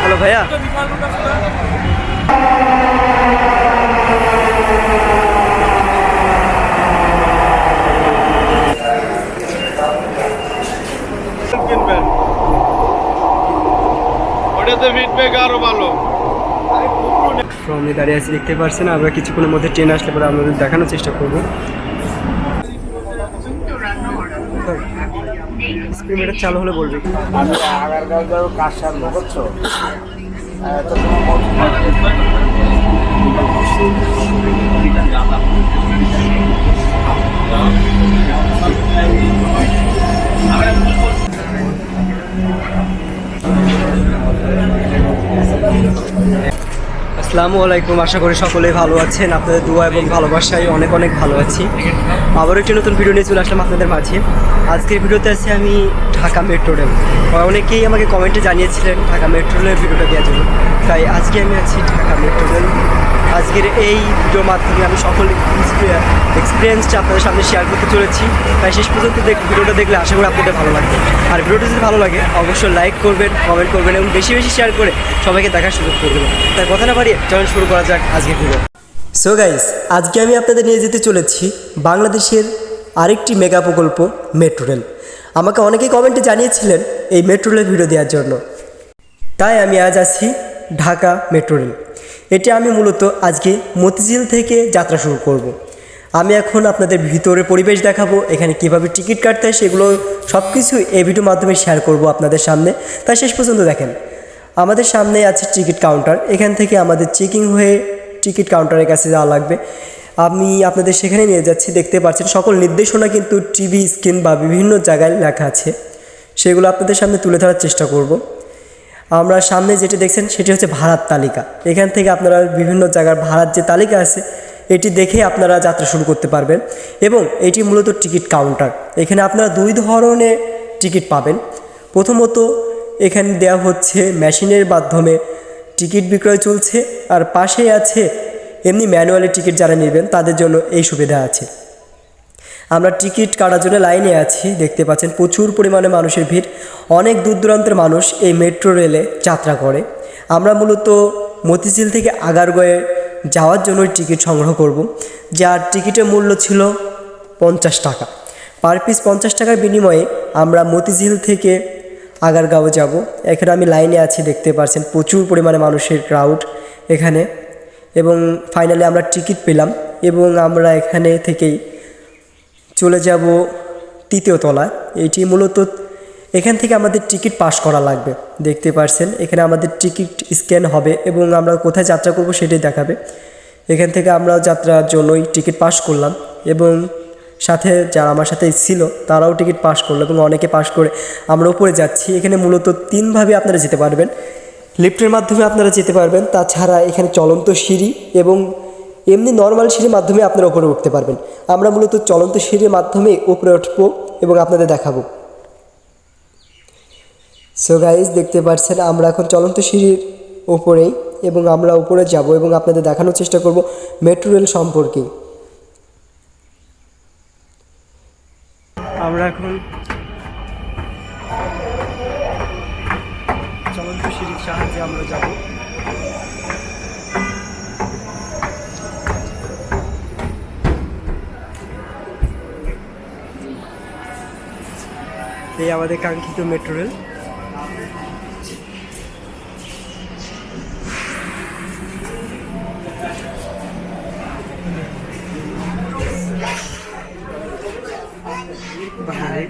Hello ভাইয়া ফ্রমে দাঁড়িয়ে আছি, দেখতে পারছেন? আমরা কিছুক্ষণের মধ্যে ট্রেন আসলে পরে আপনাদের দেখানোর চেষ্টা করব। স্পিডমিটার চালু হলে বলবি। আমি আগারগাঁও যাব কাজ সারবো বুঝছ আসসালামু আলাইকুম। আশা করি সকলেই ভালো আছেন। আপনাদের দোয়া এবং ভালোবাসায় অনেক অনেক ভালো আছি। আবারও একটি নতুন ভিডিও নিয়ে চলে আসলাম আপনাদের মাঝে। আজকের ভিডিওতে আছে আমি ঢাকা মেট্রো রেল অনেকেই আমাকে কমেন্টে জানিয়েছিলেন ঢাকা মেট্রো রেলের ভিডিওটা দেওয়ার জন্য। তাই আজকে আমি আছি ঢাকা মেট্রো রেল আজকের এই ভিডিওর মাধ্যমে আমি সকল এক্সপিরিয়েন্সটা আপনাদের সামনে শেয়ার করতে চলেছি। তাই শেষ পর্যন্ত দেখ ভিডিওটা দেখলে আশা করি আপনাদের ভালো লাগবে। আর ভিডিওটা যদি ভালো লাগে, অবশ্যই লাইক করবেন কমেন্ট করবেন এবং বেশি বেশি শেয়ার করে সবাইকে দেখার সুযোগ করে দেবেন। তাই কথা না বাড়িয়ে চলুন শুরু করা যাক আজকের ভিডিও সো গাইস আজকে আমি আপনাদের নিয়ে যেতে চলেছি বাংলাদেশের আরেকটি মেগা প্রকল্প মেট্রো রেল আমাকে অনেকেই কমেন্টে জানিয়েছিলেন এই মেট্রো রেলের ভিডিও দেওয়ার জন্য। তাই আমি আজ আছি ঢাকা মেট্রো রেল এটি আমি মূলত আজকে মতিঝিল থেকে যাত্রা শুরু করব। আমি এখন আপনাদের ভিতরে পরিবেশ দেখাবো, এখানে কীভাবে টিকিট কাটতে হয় সেগুলো সব কিছু এই ভিডিওর মাধ্যমে শেয়ার করব আপনাদের সামনে। তাই শেষ পর্যন্ত দেখেন। আমাদের সামনে আছে টিকিট কাউন্টার। এখান থেকে আমাদের চেকিং হয়ে টিকিট কাউন্টারের কাছে যাওয়া লাগবে। আমি আপনাদের সেখানে নিয়ে যাচ্ছি, দেখতে পাচ্ছেন সকল নির্দেশনা কিন্তু টিভি স্ক্রিন বা বিভিন্ন জায়গায় লেখা আছে। সেগুলো আপনাদের সামনে তুলে ধরার চেষ্টা করব। আমরা সামনে যেটি দেখছেন, সেটি হচ্ছে ভাড়ার তালিকা। এখান থেকে আপনারা বিভিন্ন জায়গার ভাড়ার যে তালিকা আছে, এটি দেখে আপনারা যাত্রা শুরু করতে পারবেন এবং এটি মূলত টিকিট কাউন্টার। এখানে আপনারা দুই ধরনের টিকিট পাবেন। প্রথমত, এখানে দেওয়া হচ্ছে মেশিনের মাধ্যমে টিকিট বিক্রয় চলছে, আর পাশেই আছে এমনি ম্যানুয়ালি টিকিট যারা নেবেন, তাদের জন্য এই সুবিধা আছে। আমরা টিকিট কাটার জন্য লাইনে আছি, দেখতে পাচ্ছেন প্রচুর পরিমাণে মানুষের ভিড়। অনেক দূর দূরান্তের মানুষ এই মেট্রো রেলে যাত্রা করে। আমরা মূলত মতিঝিল থেকে আগারগয়ে যাওয়ার জন্য টিকিট সংগ্রহ করব, যার টিকিটের মূল্য ছিল পঞ্চাশ টাকা। পার পিস পঞ্চাশ টাকার বিনিময়ে আমরা মতিঝিল থেকে আগারগাঁও যাব। এখানে আমি লাইনে আছি, দেখতে পাচ্ছেন প্রচুর পরিমাণে মানুষের ক্রাউড এখানে। এবং ফাইনালি আমরা টিকিট পেলাম এবং আমরা এখানে থেকেই চলে যাব তৃতীয় তলায়। এটি মূলত এখান থেকে আমাদের টিকিট পাস করা লাগবে। দেখতে পারছেন, এখানে আমাদের টিকিট স্ক্যান হবে এবং আমরা কোথায় যাত্রা করব সেটাই দেখাবে। এখান থেকে আমরা যাত্রার জন্যই টিকিট পাস করলাম এবং সাথে যারা আমার সাথে ছিল, তারাও টিকিট পাস করল এবং অনেকে পাস করে আমরা উপরে যাচ্ছি। এখানে মূলত তিনভাবে আপনারা যেতে পারবেন। লিফটের মাধ্যমে আপনারা যেতে পারবেন, তাছাড়া এখানে চলন্ত সিঁড়ি এবং এমনি নর্মাল সিঁড়ির মাধ্যমে আপনারা উপরে উঠতে পারবেন। আমরা মূলত চলন্ত সিঁড়ির মাধ্যমে উপরে উঠবো এবং আপনাদের দেখাবো। সো গাইজ দেখতে পাচ্ছেন, আমরা এখন চলন্ত সিঁড়ির উপরেই এবং আমরা উপরে যাব এবং আপনাদের দেখানোর চেষ্টা করব মেট্রো রেল সম্পর্কে। আমরা এখন চলন্ত সিঁড়ির সাহায্যে আমরা যাব। এই আমাদের কাঙ্ক্ষিত মেট্রো রেল সাড়ে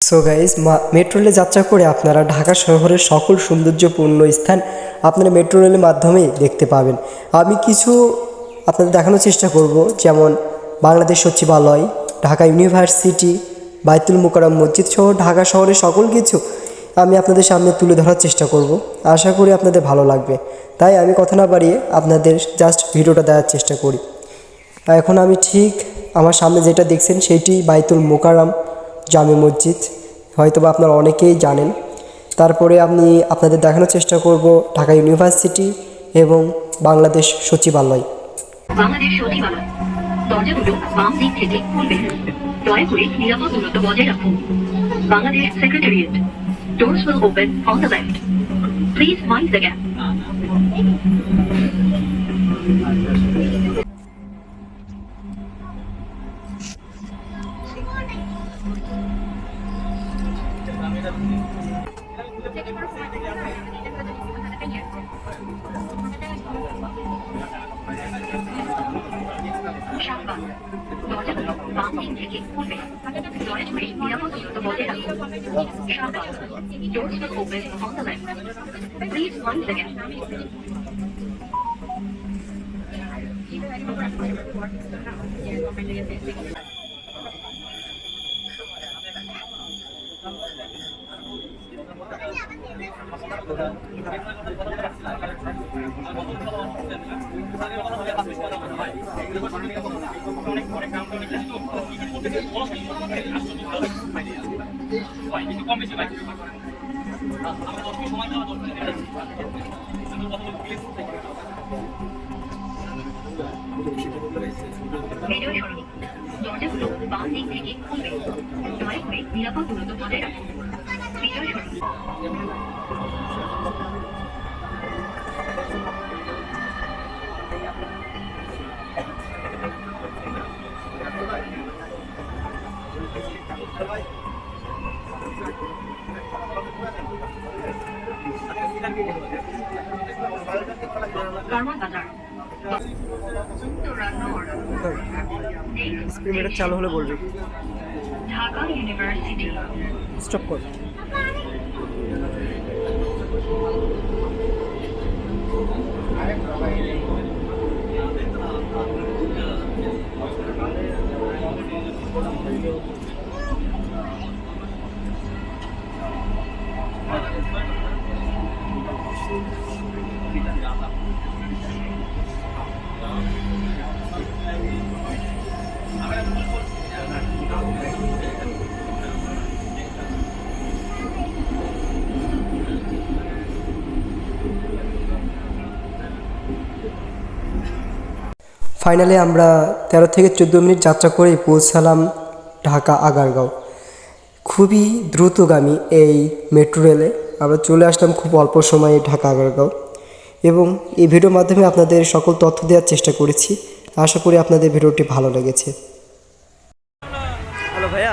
সো গাইজ মেট্রো রেলে যাত্রা করে আপনারা ঢাকা শহরের সকল সৌন্দর্যপূর্ণ স্থান আপনারা মেট্রো রেলের মাধ্যমেই দেখতে পাবেন। আমি কিছু আপনাদের দেখানোর চেষ্টা করব, যেমন বাংলাদেশ সচিবালয়, ঢাকা ইউনিভার্সিটি, বাইতুল মুকাররম মসজিদ সহ ঢাকা শহরের সকল কিছু আমি আপনাদের সামনে তুলে ধরার চেষ্টা করব। আশা করি আপনাদের ভালো লাগবে। তাই আমি কথা না বাড়িয়ে আপনাদের জাস্ট ভিডিওটা দেওয়ার চেষ্টা করি। এখন আমি ঠিক আমার সামনে যেটা দেখছেন সেটি বাইতুল মোকাররম জামে মসজিদ। হয়তো বা আপনারা অনেকেই জানেন। তারপরে আমি আপনাদের দেখানোর চেষ্টা করব ঢাকা ইউনিভার্সিটি এবং বাংলাদেশ সচিবালয়। বাংলাদেশ সচিবালয়। দরজাগুলো বাম দিক থেকে খুলবে। দয়া করে নিরাপদ দূরত্ব বজায় রাখুন। Bangladesh secretariat doors will open on the left please mind the gap. সাবধান দরজাগুলো বাম দিক থেকে খুলবে দয়া করে নিরাপদ দূরত্ব বজায় রাখুন সাবধান doors will open on the left please mind the gap বিজয় সরণি দরজাগুলো বাম দিক থেকে খুলবে দয়া করে নিরাপদ দূরত্ব বজায় রাখুন বিজয় সরণি নর্থ চালু হলে বলবি। ঢাকা ইউনিভার্সিটি স্টপ কর। ফাইনালি আমরা তেরো থেকে চোদ্দ মিনিট যাত্রা করে পৌঁছালাম ঢাকা আগারগাঁও। খুবই দ্রুতগামী এই মেট্রো রেলে আমরা চলে আসলাম খুব অল্প সময়ে ঢাকা আগারগাঁও। এবং এই ভিডিওর মাধ্যমে আপনাদের সকল তথ্য দেওয়ার চেষ্টা করেছি। আশা করি আপনাদের ভিডিওটি ভালো লেগেছে হ্যালো ভাইয়া